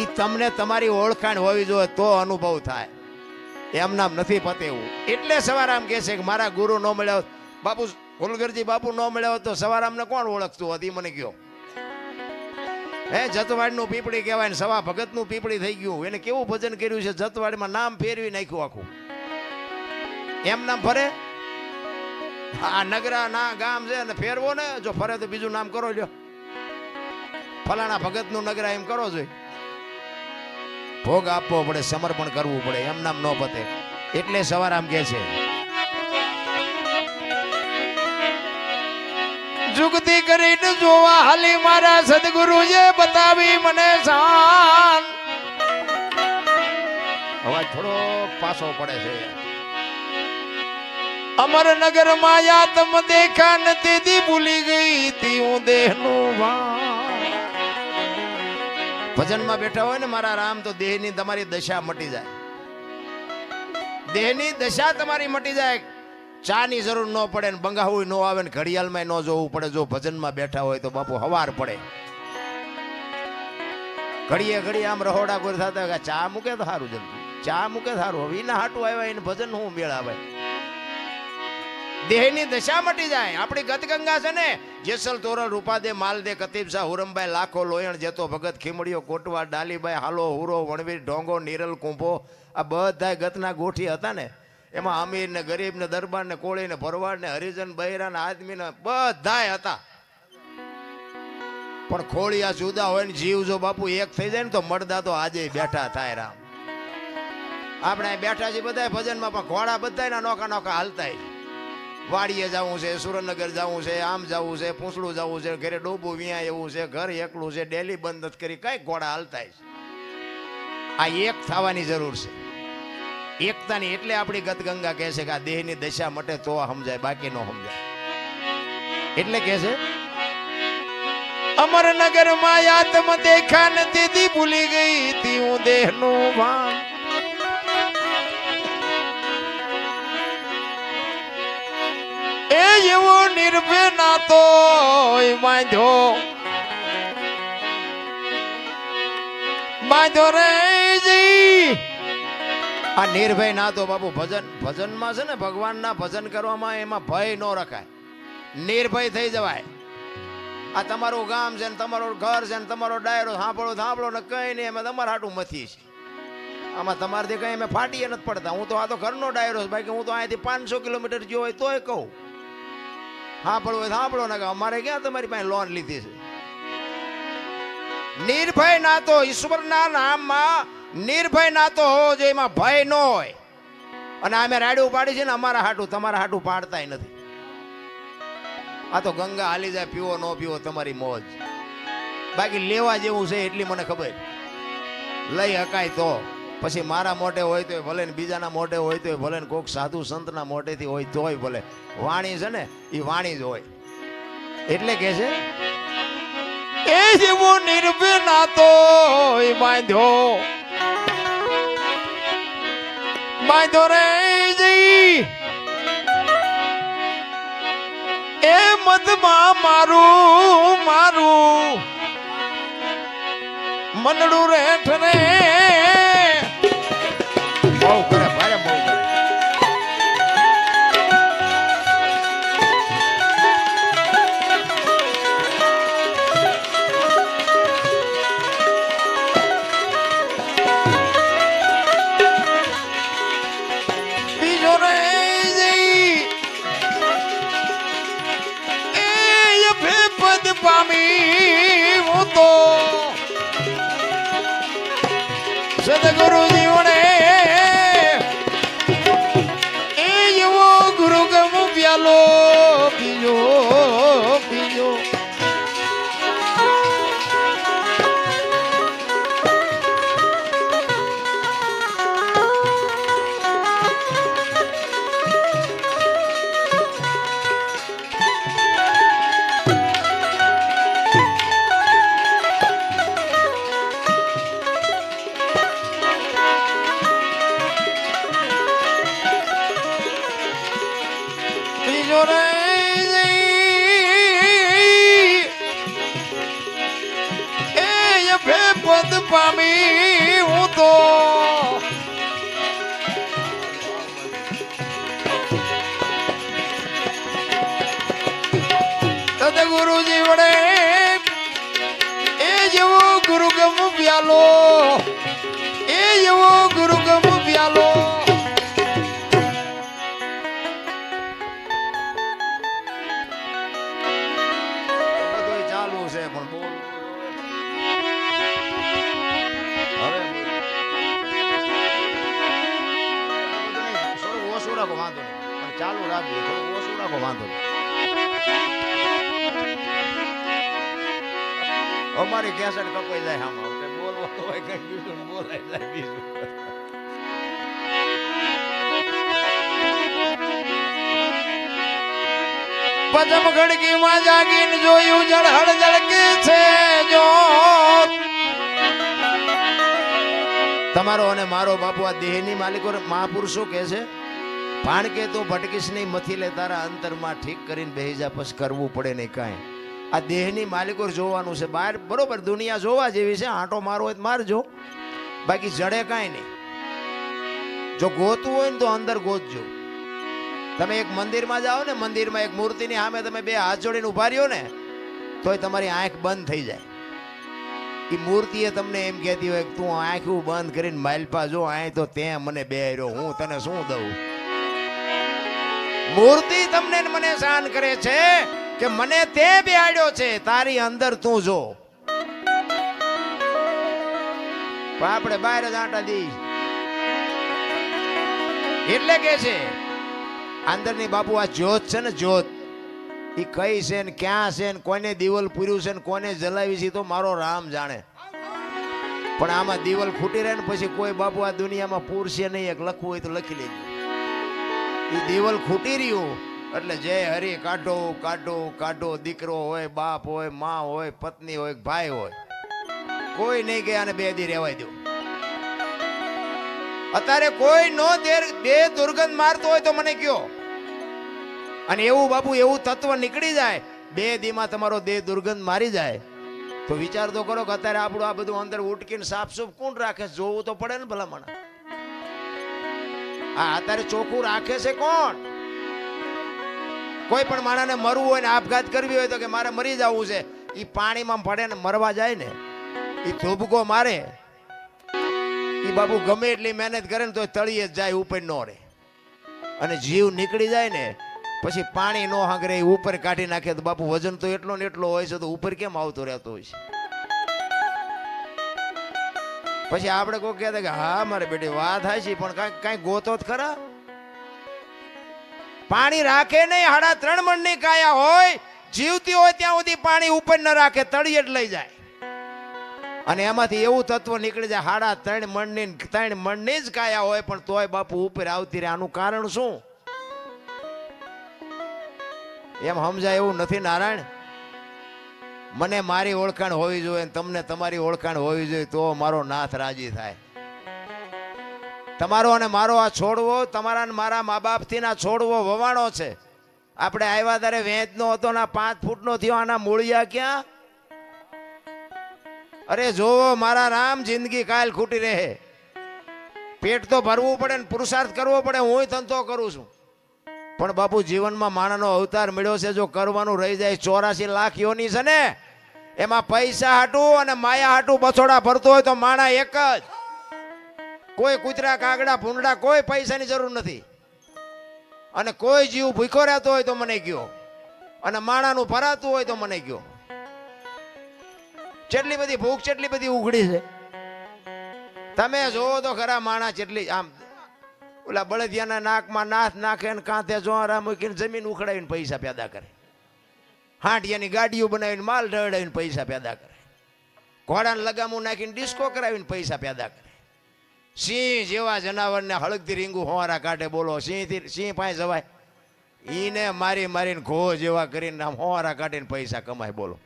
એ તમને તમારી ઓળખાણ હોવી જોઈએ તો અનુભવ થાય. એમ નામ નથી પતેવું. એટલે સવારામ કહે છે કે મારા ગુરુ ન મળ્યો બાપુ કુલગરજી બાપુ ન મળ્યો તો સવારામને કોણ ઓળખતું હતી મને કયો. હે, જતવાડનું પીપળી કહેવાય ને સવા ભગતનું પીપળી થઈ ગયું. એને કેવું ભજન કર્યું છે? જતવાડમાં નામ ફેરવી નાખ્યું આખું. એમ નામ ફરે? આ નગરા ના ગામ છે અને ફેરવો ને, જો ફરે તો બીજું નામ કરો લ્યો. ફલાણા ભગતનું નગરા એમ કરો જોઈએ ભોગ આપવો પડે, સમર્પણ કરવું પડે, એમ નામ ન પતે. એટલે સવારામ કે છે, જુગતી કરીને જોવા હાલી મારા સદગુરુએ બતાવી મને શાન. અવાજ થોડો પાછો પડે છે. અમરનગર માયા તમ દેખા નથી ભૂલી ગઈ તી હું દેહનું ભાન ભજનમાં બેઠા હોય ને મારા રામ, તો દેહની તમારી દશા મટી જાય. દેહની દશા તમારી મટી જાય. ચાની જરૂર ન પડે ને બંગાવું ન આવે ને ઘડિયાળમાં ન જોવું પડે. જો ભજનમાં બેઠા હોય તો બાપુ હવાર પડે. ઘડીએ ઘડીએ આમ રહોડા કોઈ થતા ચા મૂકે તો સારું જલ્દી. ચા મૂકે સારું હવે એના હાટું આવ્યા એને ભજન હું મેળ આવે દેહની દશા મટી જાય. આપણી ગતગંગા છે ને, જેસલ તોરલ રૂપાદે માલદે કતીબસા હુરમભાઈ લાખો, લોયણ, જેતો ભગત, ખીમડીઓ, કોટવા ડાલીભાઈ હાલો, હુરો, વણવીર, ઢોંગો, નીરલ, કુંભો, આ બધા ગતના ગોઠી હતા ને. એમાં અમીર ને ગરીબ ને દરબાર ને કોળી ને ભરવાડ ને હરિજન બહેરા ને આદમી ને બધાય હતા. પણ ખોળિયા જુદા હોય ને, જીવ જો બાપુ એક થઈ જાય ને, તો મળદા તો આજે બેઠા થાય રામ. આપણે બેઠા છીએ બધા ભજનમાં, પણ ઘોડા બધા નોકા નોકા હાલતા વાડીએ જવું છે, સુરેન્દ્રનગર જવું છે, આમ જવું છે, પૂંછડું જવું છે, ઘરે ડોબું વિયા એવું છે, ઘર એકલું છે, ડેલી બંધ કરી કઈ ઘોડા હાલતા છે આ એક થવાની જરૂર છે. એકતાની એટલે આપણી ગતગંગા કહે છે કે આ દેહની દશા મટે તો સમજાય, બાકી નો સમજાય. એટલે કહે છે અમરનગરમાં આત્મ દેખા નથી ભૂલી ગઈ તી હું દેહનું ભાન એ એવો નિર્ભય નાતો બાંધો બાંધો રે આ નિર્ભય ના તો બાપુ, ભજન, ભજનમાં છે ને ભગવાનના ભજન કરવામાં એમાં ભય ન રખાય. નિર્ભય થઈ જવાય. આ તમારું ગામ છે ને તમારું ઘર છે ને તમારો ડાયરો, સાંભળો સાંભળો ને કઈ નહીં, અમે તમારા હાટું મથી છે આમાં તમારાથી કઈ અમે ફાટીએ નથી પડતા. હું તો આ તો ઘરનો ડાયરો છે, બાકી હું તો અહીંયાથી પાંચસો કિલોમીટર ગયો હોય તોય કહું. સાંભળવું હોય સાંભળો ને અમારે ક્યાં તમારી પાસે લોન લીધી છે? નિર્ભય નાતો ઈશ્વરના નામમાં નિર્ભય નાતો હોવો જોઈએ, એમાં ભય ન હોય. અને અમે રાડ્યું પાડી છે ને અમારા હાટું, તમારા હાટું પાડતાય નથી. આ તો ગંગા હાલી જાય, પીવો ન પીવો તમારી મોજ. બાકી લેવા જેવું છે એટલી મને ખબર. લઈ હકાય તો. પછી મારા મોઢે હોય તો ભલે ને બીજાના મોઢે હોય તો ભલે ને કોઈક સાધુ સંતના મોઢેથી હોય તોય ભલે. વાણી છે ને, એ વાણી જ હોય. એટલે કે છે, એ જેવો નિર્ભય તો બાંધ્યો. બાંધ્યો રે જઈ. એ મધમાં મારું મારું. મનડું રેઠ રે ગુરુજી વડે. એ જેવો ગુરુગમ વ્યાલો એ જેવો ગુરુગમ વ્યાલો. અમારી કેસેટ કપાઈ જાય આમાં. બોલવાનું હોય કઈ બીજું ને બોલાઈ જાય બીજું. પદમ ખડકીમાં જાગીને જોયું જળહળ જળકે છે જો તમારો અને મારો બાપુ આ દેહની માલિકો મહાપુરુષો કહે છે ભાણ કે તો ભટકીશ નહીં મથી લે, તારા અંતરમાં ઠીક કરીને બેહી જા પછી કરવું પડે નહીં કાંઈ. આ દેહની માલિકો જોવાનું છે. બહાર બરોબર, દુનિયા જોવા જેવી છે. આંટો મારો હોય મારજો. બાકી જડે કાંઈ નહીં. જો ગોતવું હોય ને તો અંદર ગોતજો. તમે એક મંદિરમાં જાઓ ને, મંદિરમાં એક મૂર્તિની સામે તમે બે હાથ જોડીને ઊભા રહ્યો ને, તોય તમારી આંખ બંધ થઈ જાય. એ મૂર્તિએ તમને એમ કહેતી હોય કે તું આંખું બંધ કરીને માલપા જો, આય તો તે મને બે રહ્યો હું તને શું દઉં? મૂર્તિ તમને મને શાન કરે છે. કે મને તે બેહાડ્યો છે, તારી અંદર તું જો. પણ આપણે બહાર જ આંટા દી. એટલે કે છે, અંદરની બાપુ આ જ્યોત છે ને જ્યોત એ કઈ છે ને ક્યાં છે ને કોને દીવલ પૂર્યું છે ને કોને જલાવી છે તો મારો રામ જાણે. પણ આમાં દીવલ ખૂટી રહે ને પછી કોઈ બાપુ આ દુનિયામાં પૂરશે નહીં, એક લખવું હોય તો લખી લેજો. એ દીવલ ખૂટી રહ્યું એટલે જય હરી કાઢો કાઢો કાઢો, દીકરો હોય, બાપ હોય, મા હોય, પત્ની હોય, ભાઈ હોય, કોઈ નહીં કે આને બે દી રહેવાય દો. અત્યારે કોઈ નો દેર બે દુર્ગંધ મારતો હોય તો મને કયો. અને એવું બાપુ, એવું તત્વ નીકળી જાય, બે દીમાં તમારો દેહ દુર્ગંધ મારી જાય. તો વિચાર તો કરો કે અત્યારે આપણું આ બધું અંદર ઉટકીને સાફ સુફ કોણ રાખે જોવું તો પડે ને ભલામણ. આ અત્યારે ચોખ્ખું રાખે છે કોણ? કોઈ પણ માણસને મરવું હોય ને આપઘાત કરવી હોય તો કે મારે મરી જવું છે એ પાણીમાં પડે ને મરવા જાય ને એ ધોબકો મારે એ બાપુ ગમે એટલી મહેનત કરે ને તો તળીએ જ જાય, ઉપર નો રહે. અને જીવ નીકળી જાય ને, પછી પાણી નો હાંગરે એ ઉપર કાઢી નાખે તો બાપુ વજન તો એટલો ને એટલો હોય છે તો ઉપર કેમ આવતો રહેતો હોય છે? પછી આપણે કોઈ કહેતા કે હા, મારે બેટી, વાત થાય છે પણ કાંઈક કાંઈક ગોતો જ ખરા? પાણી રાખે નહીં, હાડા ત્રણ મણની કાયા હોય, જીવતી હોય ત્યાં સુધી પાણી ઉપર ન રાખે, તળિયે લઈ જાય. અને એમાંથી એવું તત્વ નીકળી જાય, હાડા ત્રણ મણની ત્રણ મણની જ કાયા હોય, પણ તોય બાપુ ઉપર આવતી રહે. આનું કારણ શું? એમ સમજાય એવું નથી નારાયણ? મને મારી ઓળખાણ હોવી જોઈએ તમને તમારી ઓળખાણ હોવી જોઈએ, તો મારો નાથ રાજી થાય. તમારો અને મારો આ છોડવો, તમારા અને મારા મા બાપથી ના છોડવો વવાણો છે. આપણે આવ્યા ત્યારે વેંચનો હતો ના પાંચ ફૂટનો થયો, આના મૂળિયા ક્યાં? અરે જોવો, મારા રામ જિંદગી કાલ ખૂટી રહે. પેટ તો ભરવું પડે ને પુરુષાર્થ કરવો પડે, હું ધંધો કરું છું. પણ બાપુ જીવનમાં માણાનો અવતાર મળ્યો છે, જો કરવાનું રહી જાય, ચોરાસી લાખ યોની છે ને, એમાં પૈસા હાટું અને માયા હાટું બછોડા ભરતો હોય તો માણા એક જ. કોઈ કૂતરા કાગડા ભૂંડા કોઈ પૈસાની જરૂર નથી. અને કોઈ જીવ ભૂખો રહેતો હોય તો મને ગયો અને માણાનું ભરાતું હોય તો મને ગયો કેટલી બધી ભૂખ કેટલી બધી ઉઘડી છે. તમે જોવો તો ખરા માણા ચેટલી આમ, ઓલા બળદિયાના નાકમાં નાથ નાખે ને કાંતે જોરા મૂકીને જમીન ઉખડાવીને પૈસા પેદા કરે. હાંટિયાની ગાડીઓ બનાવીને માલ રડાવીને પૈસા પેદા કરે. ઘોડાને લગામું નાખીને ડિસ્કો કરાવીને પૈસા પેદા કરે. સિંહ જેવા જનાવરને હળગતી રીંગું હોવાના કાંઠે બોલો સિંહથી સિંહ પાસે જવાય. ઈને મારી મારીને ઘો જેવા કરીને આમ હોવારા કાઢીને પૈસા કમાય, બોલો.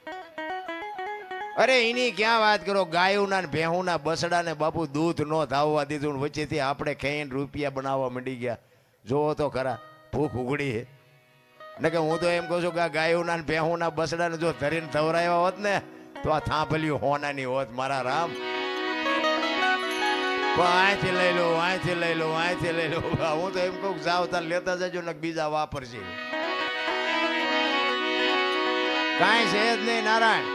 અરે, એની ક્યાં વાત કરો? ગાયુના ને ભેહુના બસડા ને બાપુ દૂધ નો ધાવવા દીધું વચ્ચેથી આપણે ખાઈને રૂપિયા બનાવવા માંડી ગયા. જોવો તો ખરા, ભૂખ ઉઘડી હે. ને કે હું તો એમ કહું છું કે ગાયોના ને ભેહુના બસડા ને જો ધરીને ધવરાયા હોત ને, તો આ થાંભલ્યું હોનાની હોત, મારા રામ. અહીંથી લઈ લો, અહીંથી લઈ લો, અહીંથી લઈ લો. હું તો એમ કહું જાવ તાર લેતા જજો ને બીજા વાપરશે કાંઈ છે જ નહીં, નારાયણ.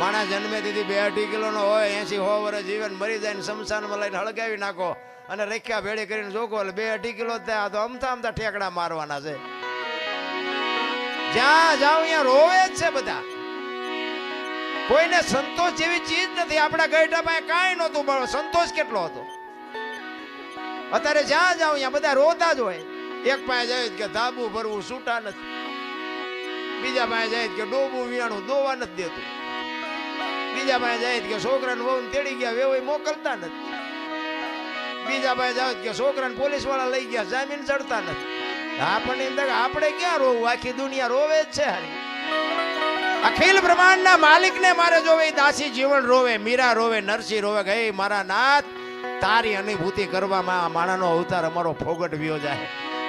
માણસ જન્મે દીધી બે અઢી કિલોનો હોય એસી હો વર્ષ જીવન મરી જાય ને શમશાનમાં લઈને હળગાવી નાખો અને રેખ્યા ભેળે કરીને જોકો એટલે બે અઢી કિલો થયા. તો અમથા અમથા ઠેકડા મારવાના છે. જ્યાં જાવ અહીંયા રોવે જ છે બધા. કોઈને સંતોષ જેવી ચીજ નથી. આપણા ગઈઢા પાસે કાંઈ નહોતું, પણ સંતોષ કેટલો હતો? અત્યારે જ્યાં જાવ અહીંયા બધા રોતા જ હોય. એક પાસે જાય કે ધાબુ ભરવું છૂટા નથી. બીજા પાસે જાય કે ડોબું વિયાણું દોવા નથી દેતું. બીજા પાસે જાય કે છોકરાને વહુ તેડી ગયા વેવાઈ મોકલતા નથી. બીજા પાસે જાવ કે છોકરાને પોલીસવાળા લઈ ગયા, જામીન ચડતા નથી. આપણને એમ થાય આપણે ક્યાં રોવું? આખી દુનિયા રોવે જ છે હારી. અખિલ બ્રહ્માંડના માલિકને મારે જોવે દાસી જીવન રોવે, મીરા રોવે, નરસિંહ રોવે, કે મારા નાથ, તારી અનુભૂતિ કરવામાં આ માણાનો અવતાર અમારો ફોગટ વ્યો જાય.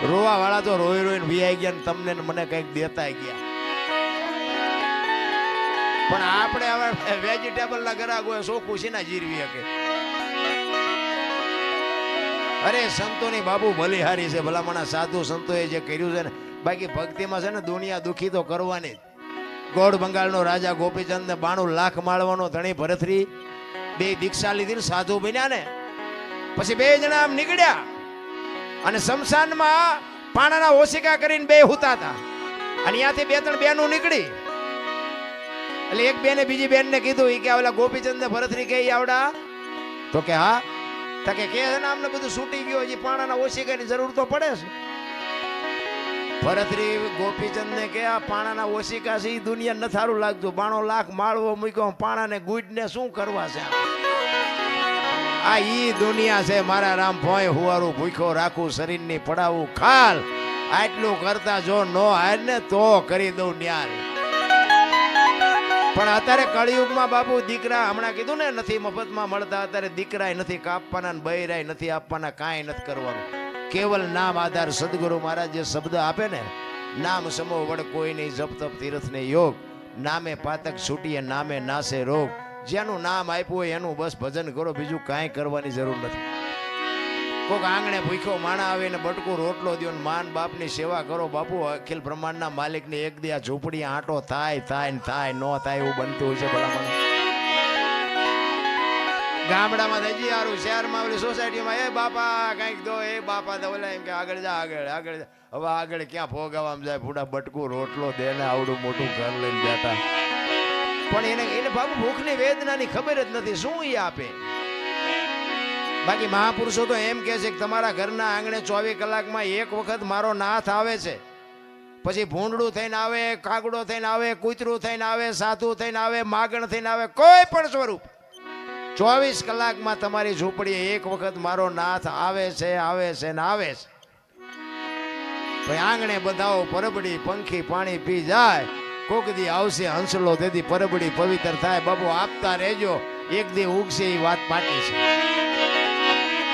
રોવા વાળા તો રોઈ રોઈને વિયાઈ ગયા ને તમને મને કંઈક દેતા ગયા. પણ આપણે હવે વેજીટેબલ ના ગરાક હોય ચોખ્ખું છે ને જીરવી શકે? અરે, સંતોની બાબુ ભલી હારી છે, ભલામણા સાધુ સંતોએ જે કર્યું છે ને, બાકી ભક્તિમાં છે ને, દુનિયા દુખી તો કરવાની જ. ગોળ બંગાળનો રાજા ગોપીચંદ બાણું લાખ માળવાનો ધણી ભરતરી બે દીક્ષા લીધી સાધુ બન્યા ને પછી બે જણા આમ નીકળ્યા અને શમશાનમાં પાણાના ઓશિકા કરીને બે હુતા હતા. અને ત્યાંથી બે ત્રણ બેનું નીકળી. એટલે એક બેને બીજી બેનને કીધું કે ઓલા ગોપીચંદ ને ભરતરી કે આવડા? તો કે હા. તો કે કે ને બધું છૂટી ગયું, હજી પાણાના ઓશિકાની જરૂર તો પડે છે. ભરતરી ગોપીચંદ ને કે આ પાણાના ઓશિકા છે એ દુનિયા નથી સારું લાગતું. બાણો લાખ માળવો મૂક્યો, પાણાને ગુડને શું કરવા છે? આ ઈ દુનિયા છે, મારા રામ ભોય હુવારું ભૂખ્યો રાખું, શરીરની પડાવું ખાલ. આટલું કરતા જો નો હાર ને તો કરી દઉં ન્યાર પણ અત્યારે કળિયુગમાં બાપુ દીકરા હમણાં કીધું ને, નથી મફતમાં મળતા, અત્યારે દીકરાય નથી કાપવાના ને બૈરાય નથી આપવાના, કાંઈ નથી કરવાનું. કેવલ નામ આધાર સદગુરુ મહારાજ જે શબ્દ આપે ને, નામ સમો વડ નહીં જપ તપ તીર્થ ને યોગ, નામે પાતક છૂટીએ, નામે નાશે રોગ, જેનું નામ આપ્યું હોય એનું બસ ભજન કરો, બીજું કાંઈ કરવાની જરૂર નથી. કોક આંગણે ભૂખ્યો માણા આવે ને બટકું રોટલો દ્યો ને માન બાપની સેવા કરો, બાપુ અખિલ બ્રહ્માંડના માલિકની એક દી ઝૂંપડી, આંટો થાય થાય ને થાય, ન થાય એવું બનતું હોય છે ભલા મને ગામડામાં થઈ જઈએ સારું શહેરમાં ઓલી સોસાયટીમાં, એ બાપા, કંઈક દો, એ બાપા તો ઓલા એમ કે, આગળ જા, આગળ આગળ જા. હવે આગળ ક્યાં ફોગાવામાં જાય? ફૂડા બટકું, રોટલો દે ને આવડું, મોટું ઘર લઈને જતા પણ એને એને બાપુ ભૂખની વેદનાની ખબર જ નથી. શું એ આપે? બાકી મહાપુરુષો તો એમ કહે છે કે તમારા ઘરના આંગણે ચોવીસ કલાકમાં એક વખત મારો નાથ આવે છે. પછી ભૂંડડું થઈને આવે, કાગડો થઈને આવે, કૂતરું થઈને આવે, સાધુ થઈને આવે, માગણ થઈને આવે, કોઈ પણ સ્વરૂપ. ચોવીસ કલાકમાં તમારી ઝૂંપડીએ એક વખત મારો નાથ આવે છે આવે છે ને આવે છે. ભાઈ, આંગણે બધાઓ પરબડી, પંખી, પાણી પી જાય. કોક દી આવશે હંસલો, તેથી પરબડી પવિત્ર થાય. બાબુ આપતા રહેજો. એક દી ઉગશે એ વાત પાકી છે.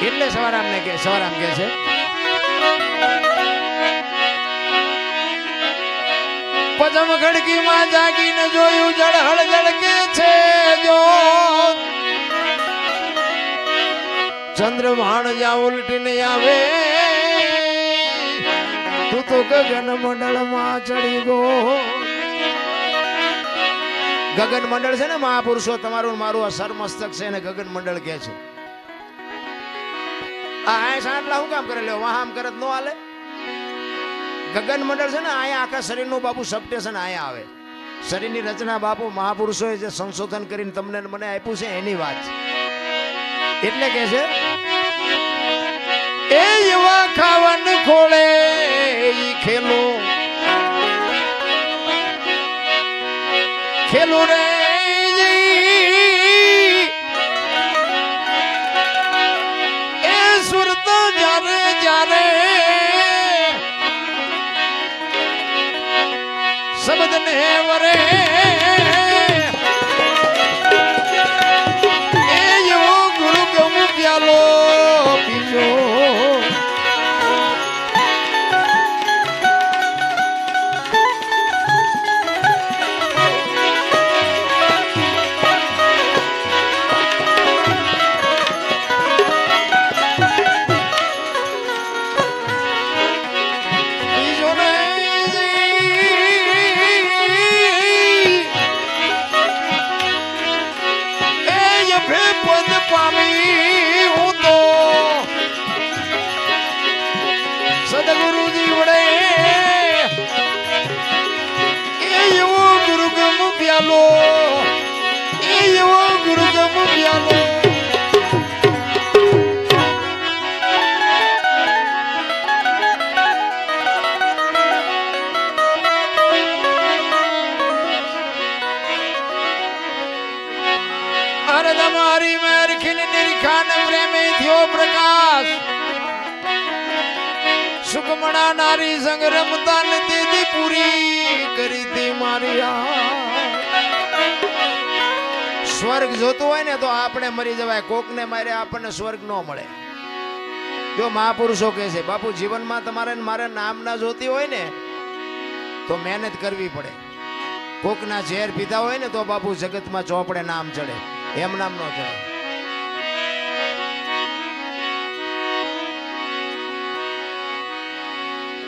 એટલે સવારામ ને કે, સવારામ કે છે. પદમ ખડકીમાં જાગીને જોયું જળહળ જળકે છે જો. ચંદ્રભાણ જ્યાં ઉલટીને આવે. તું તો ગગન મંડળમાં ચડી ગો ગગન મંડળ છે ને મહાપુરુષો, તમારું મારું આ સરમસ્તક છે ને ગગન મંડળ કે સાંટલા હું કામ કરે? વાહ આમ કરત નો હાલે. ગગન મંડળ છે ને અહીંયા આખા શરીરનું બાપુ સબસ્ટેશન અહીંયા આવે. શરીરની રચના બાપુ મહાપુરુષોએ જે સંશોધન કરીને તમને મને આપ્યું છે એની વાત છે. એટલે કે છે, એ એવા ખાવન ખોળે ખેલો. ખેલો રે એ સુરત જ્યારે જારે શબ્દ ને વરે બ્યાલો એ એવો ગુરુજમ બ્યાલો તમારી મેર ખીલ નિરખાન પ્રેમે થયો પ્રકાશ સુકમણા નારી સંગ રમતા ને તેથી પૂરી કરી દી મારી આ સ્વર્ગ જોતું હોય ને તો આપણે મરી જવાય. કોકને મારે આપણને સ્વર્ગ ન મળે. જો મહાપુરુષો કહે છે, બાપુ, જીવનમાં તમારે મારે નામ ના જોતી હોય ને, તો મહેનત કરવી પડે. કોકના ઝેર પીતા હોય ને તો બાપુ જગતમાં ચોપડે નામ ચડે. એમ નામ ન ચડે.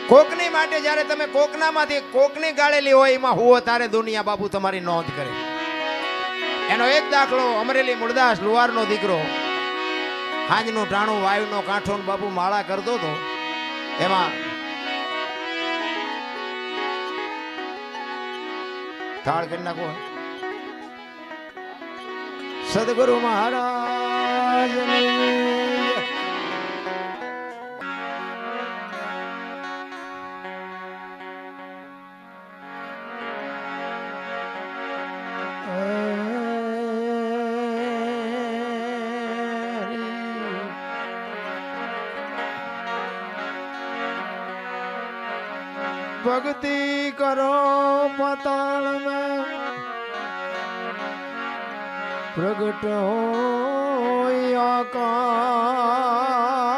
કોકની માટે જ્યારે તમે કોકનામાંથી કોકની ગાળેલી હોય, એમાં હુઓ, તારે દુનિયા બાપુ, તમારી નોંધ કરે. એનો એક દાખલો અમરેલી મુરદાસ લુહારનો દીકરો. હાંજનું ટાણું, વાયુનો કાંઠો બાપુ માળા કરતો હતો. એમાં થાળ કરી નાખો. સદગુરુ મહારાજ ભક્તિ કરો પતાળ में પ્રગટ હોય આકાશ.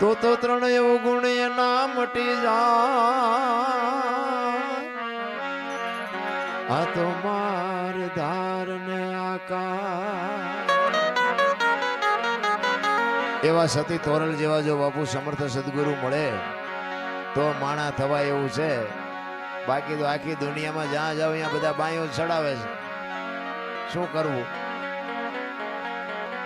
તો તો ત્રણ ગુણ એના મટી જા આ તો માર ધાર ને આકાર. એવા સતી તોરલ જેવા જો બાપુ સમર્થ સદગુરુ મળે, તો માણા થવા એવું છે. બાકી તો આખી દુનિયામાં જ્યાં જાવ અહીંયા બધા બાયો ચડાવે છે. શું કરવું?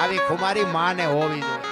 આવી ખુમારી માને હોવી જોઈએ.